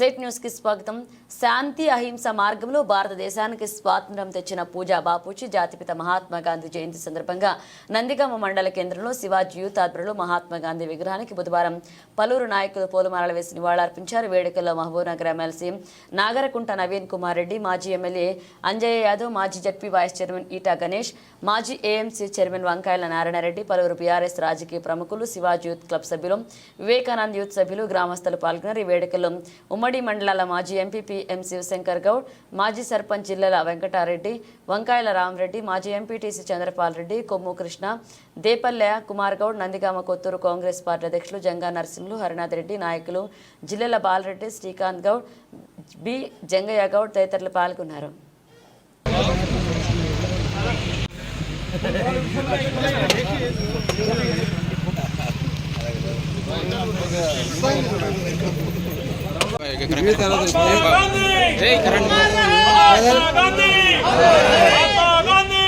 Set న్యూస్కి స్వాగతం. శాంతి అహింస మార్గంలో భారతదేశానికి స్వాతంత్రం తెచ్చిన పూజా బాపూజీ జాతిపిత మహాత్మా గాంధీ జయంతి సందర్భంగా నందిగామ మండల కేంద్రంలో శివాజీ యూత్ ఆధ్వర్యంలో మహాత్మా గాంధీ విగ్రహానికి బుధవారం పలువురు నాయకులు పూలమాలలు వేసి నివాళులర్పించారు. వేడుకల్లో మహబూబ్నగర్ ఎమ్మెల్సీ నాగరకుంట నవీన్ కుమార్ రెడ్డి మాజీ ఎమ్మెల్యే అంజయ్య యాదవ్ మాజీ ZP vice chairman Eeta Ganesh మాజీ ఏఎంసీ చైర్మన్ వంకాయల నారాయణరెడ్డి పలువురు బీఆర్ఎస్ రాజకీయ ప్రముఖులు శివాజీ యూత్ క్లబ్ సభ్యులు వివేకానంద్ యూత్ సభ్యులు గ్రామస్తులు పాల్గొన్నారు. ఈ వేడుకల్లో ఉమ్మడి మండలాల మాజీ ఎంపీపీ ఎం శివశంకర్ గౌడ్ మాజీ సర్పంచ్ జిల్లాల వెంకటారెడ్డి వంకాయల రామరెడ్డి మాజీ MPTC Chandrapal Reddy Kommu Krishna Depalle Kumar Goud Nandigama Kotturu Congress party అధ్యక్షులు జంగా నరసింహులు హరినాథ్ రెడ్డి నాయకులు జిల్లెల బాలరెడ్డి శ్రీకాంత్ గౌడ్ బి జంగయ్య గౌడ్ తదితరులు పాల్గొన్నారు. మహాత్మా గాంధీ గాంధీ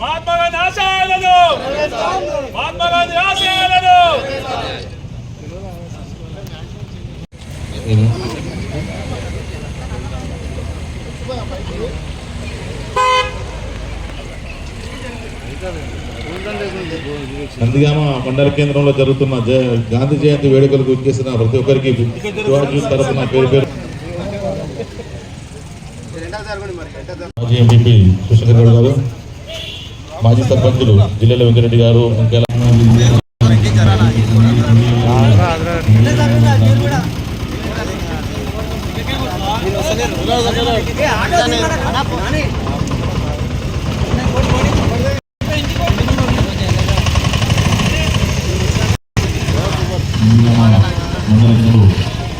మహాత్మా గాంధీ ఆశయాలను గాంధీ ఆశయాలను నందిగామ మండల కేంద్రంలో జరుగుతున్న గాంధీ జయంతి వేడుకలకు వచ్చేసిన ప్రతి ఒక్కరికి శివాజీ తరఫున పేరు పేరు. మాజీ గౌడ్ గారు మాజీ సర్పంచులు జిల్లాల వెంకరెడ్డి గారు ఇంకెలా నందిగామ మండల కేంద్రంలో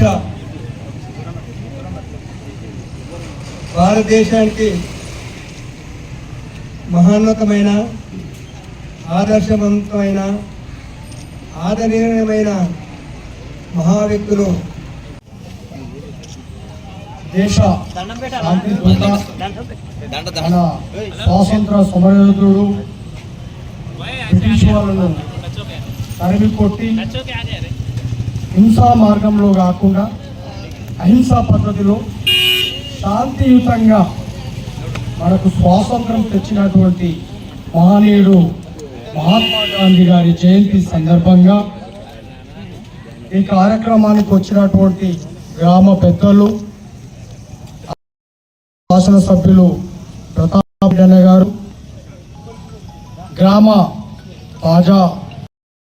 భారతదేశ భారతదేశానికి మహోన్నతమైన ఆదర్శవంతమైన ఆదరణీయమైన మహా వ్యక్తులు దేశ స్వాతంత్ర సమరయోధుడు బ్రిటిష్ వాళ్ళను తరిమి కొట్టి హింసా మార్గంలో కాకుండా అహింసా పద్ధతిలో శాంతియుతంగా మనకు స్వాతంత్రం తెచ్చినటువంటి మహనీయుడు మహాత్మా గాంధీ గారి జయంతి సందర్భంగా ఈ కార్యక్రమానికి వచ్చినటువంటి గ్రామ పెద్దలు శాసనసభ్యులు ప్రతాప్ గారు గ్రామ తాజా